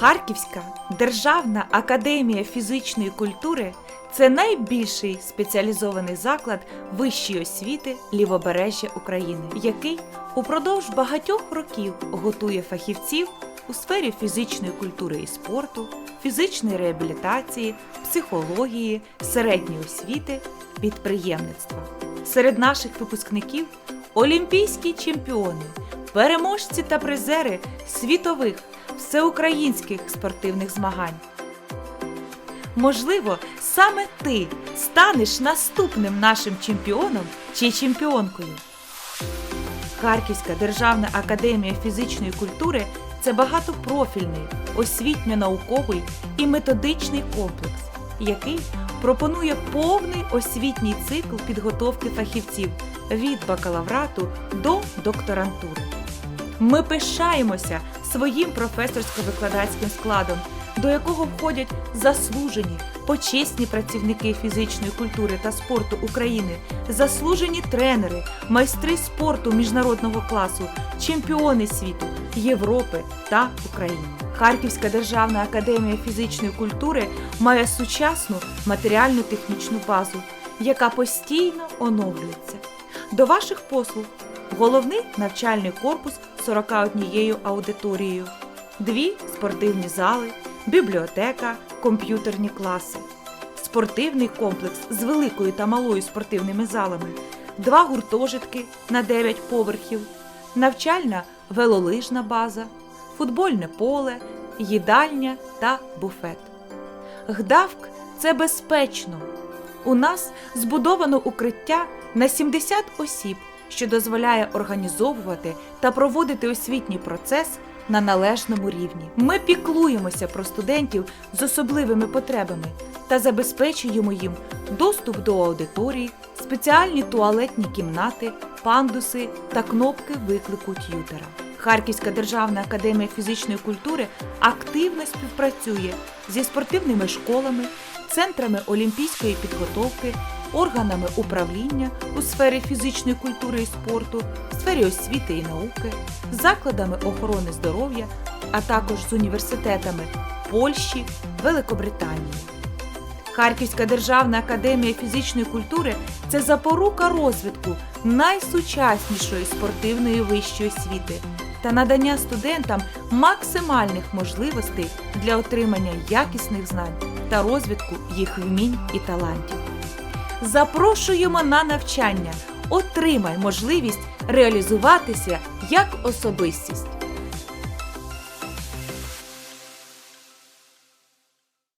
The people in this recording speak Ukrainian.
Харківська Державна академія фізичної культури це найбільший спеціалізований заклад вищої освіти лівобережжя України, який упродовж багатьох років готує фахівців у сфері фізичної культури і спорту, фізичної реабілітації, психології, середньої освіти, підприємництва. Серед наших випускників олімпійські чемпіони, переможці та призери світових всеукраїнських спортивних змагань. Можливо, саме ти станеш наступним нашим чемпіоном чи чемпіонкою. Харківська Державна академія фізичної культури це багатопрофільний, освітньо-науковий і методичний комплекс, який пропонує повний освітній цикл підготовки фахівців від бакалаврату до докторантури. Ми пишаємося своїм професорсько-викладацьким складом, до якого входять заслужені, почесні працівники фізичної культури та спорту України, заслужені тренери, майстри спорту міжнародного класу, чемпіони світу, Європи та України. Харківська державна академія фізичної культури має сучасну матеріально-технічну базу, яка постійно оновлюється. До ваших послуг головний навчальний корпус 41 аудиторією, дві спортивні зали, бібліотека, комп'ютерні класи, спортивний комплекс з великою та малою спортивними залами, два гуртожитки на 9 поверхів, навчальна велолижна база, футбольне поле, їдальня та буфет. Гдавк це безпечно. У нас збудовано укриття на 70 осіб, що дозволяє організовувати та проводити освітній процес на належному рівні. Ми піклуємося про студентів з особливими потребами та забезпечуємо їм доступ до аудиторій, спеціальні туалетні кімнати, пандуси та кнопки виклику т'ютера. Харківська державна академія фізичної культури активно співпрацює зі спортивними школами, центрами олімпійської підготовки, органами управління у сфері фізичної культури і спорту, сфері освіти і науки, закладами охорони здоров'я, а також з університетами Польщі, Великобританії. Харківська державна академія фізичної культури це запорука розвитку найсучаснішої спортивної вищої освіти та надання студентам максимальних можливостей для отримання якісних знань та розвитку їх вмінь і талантів. Запрошуємо на навчання. Отримай можливість реалізуватися як особистість.